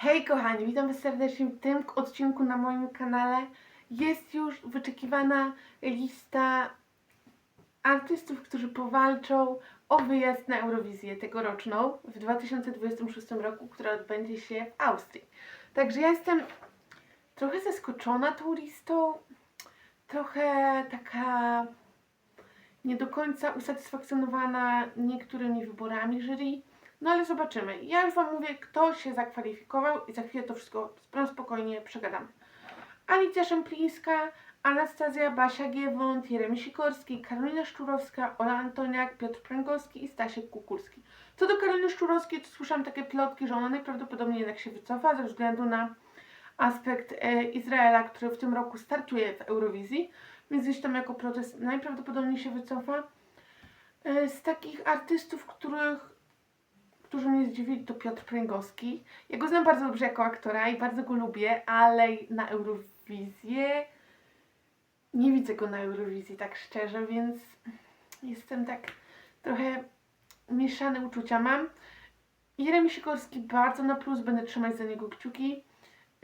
Hej kochani, witam Was serdecznie w tym odcinku na moim kanale. Jest już wyczekiwana lista artystów, którzy powalczą o wyjazd na Eurowizję tegoroczną w 2026 roku, która odbędzie się w Austrii. Także ja jestem trochę zaskoczona tą listą, trochę taka nie do końca usatysfakcjonowana niektórymi wyborami jury. No ale zobaczymy. Ja już Wam mówię, kto się zakwalifikował i za chwilę to wszystko sp- spokojnie przegadamy. Alicja Szemplińska, Anastazja Basia Giewont, Jeremy Sikorski, Karolina Szczurowska, Ola Antoniak, Piotr Pręgowski i Stasiek Kukulski. Co do Karoliny Szczurowskiej, to słyszałam takie plotki, że ona najprawdopodobniej jednak się wycofa ze względu na aspekt e, Izraela, który w tym roku startuje w Eurowizji, więc gdzieś tam jako protest najprawdopodobniej się wycofa. E, z takich artystów, których którzy mnie zdziwili, to Piotr Pręgowski. Ja go znam bardzo dobrze jako aktora i bardzo go lubię, ale na Eurowizję nie widzę go na Eurowizji, tak szczerze, więc jestem tak trochę mieszane uczucia mam. Jeremy Sikorski bardzo na plus, będę trzymać za niego kciuki.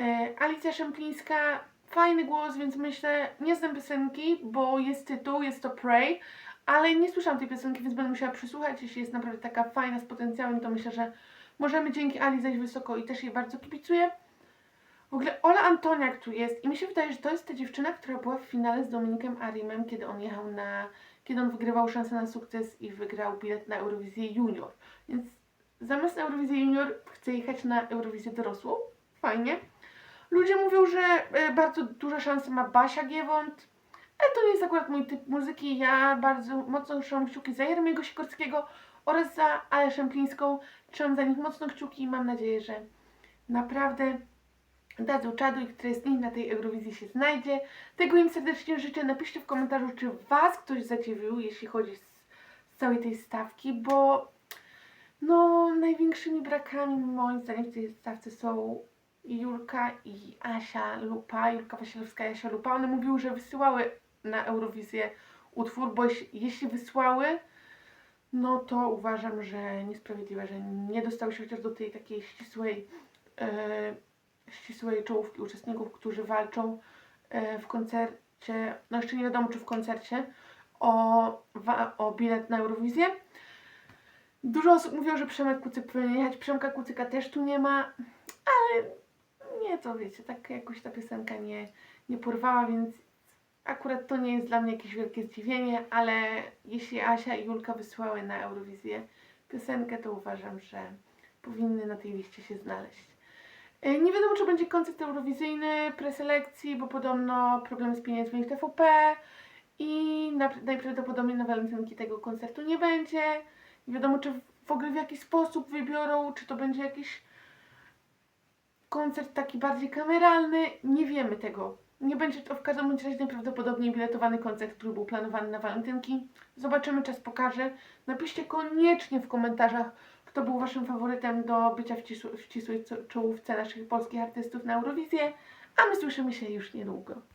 E, Alicja Szemplińska, fajny głos, więc myślę, nie znam piosenki, bo jest tytuł, jest to Pray, ale nie słyszałam tej piosenki, więc będę musiała przysłuchać. Jeśli jest naprawdę taka fajna, z potencjałem, to myślę, że możemy dzięki Ali zejść wysoko i też jej bardzo kibicuję. W ogóle Ola Antoniak tu jest i mi się wydaje, że to jest ta dziewczyna, która była w finale z Dominikiem Arimem, kiedy on jechał na... kiedy on wygrywał szansę na sukces i wygrał bilet na Eurowizję Junior. Więc zamiast na Eurowizję Junior chcę jechać na Eurowizję dorosłą. Fajnie. Ludzie mówią, że e, bardzo duże szanse ma Basia Giewont, ale to jest akurat mój typ muzyki. Ja bardzo mocno trzymam kciuki za Jeremiego Sikorskiego oraz za Ale Szemplińską. Trzymam za nich mocno kciuki i mam nadzieję, że naprawdę dadzą czadu i któreś z nich na tej Eurowizji się znajdzie. Tego im serdecznie życzę. Napiszcie w komentarzu, czy Was ktoś zadziwił, jeśli chodzi z, z całej tej stawki, bo no największymi brakami moim zdaniem w tej stawce są Julka i Asia Lupa, Julka Wasilewska i Asia Lupa. One mówiły, że wysyłały na Eurowizję utwór, bo jeśli, wysłały, no to uważam, że niesprawiedliwe, że nie dostały się chociaż do tej takiej ścisłej, e, ścisłej czołówki uczestników, którzy walczą e, w koncercie, no jeszcze nie wiadomo czy w koncercie, o, wa, o bilet na Eurowizję. Dużo osób mówiło, że Przemek Kucyk powinien jechać, Przemka Kucyka też tu nie ma, ale nie, to wiecie, tak jakoś ta piosenka nie, nie porwała, więc akurat to nie jest dla mnie jakieś wielkie zdziwienie, ale jeśli Asia i Julka wysłały na Eurowizję piosenkę, to uważam, że powinny na tej liście się znaleźć. E, Nie wiadomo, czy będzie koncert eurowizyjny, preselekcji, bo podobno problemy z pieniędzmi w TVP i na- najprawdopodobniej na walentynki tego koncertu nie będzie. Nie wiadomo, czy w ogóle w jaki sposób wybiorą, czy to będzie jakiś koncert taki bardziej kameralny, nie wiemy tego. Nie będzie to w każdym razie najprawdopodobniej biletowany koncert, który był planowany na walentynki. Zobaczymy, czas pokaże. Napiszcie koniecznie w komentarzach, kto był waszym faworytem do bycia w, cisł- w ścisłej co- czołówce naszych polskich artystów na Eurowizję, a my słyszymy się już niedługo.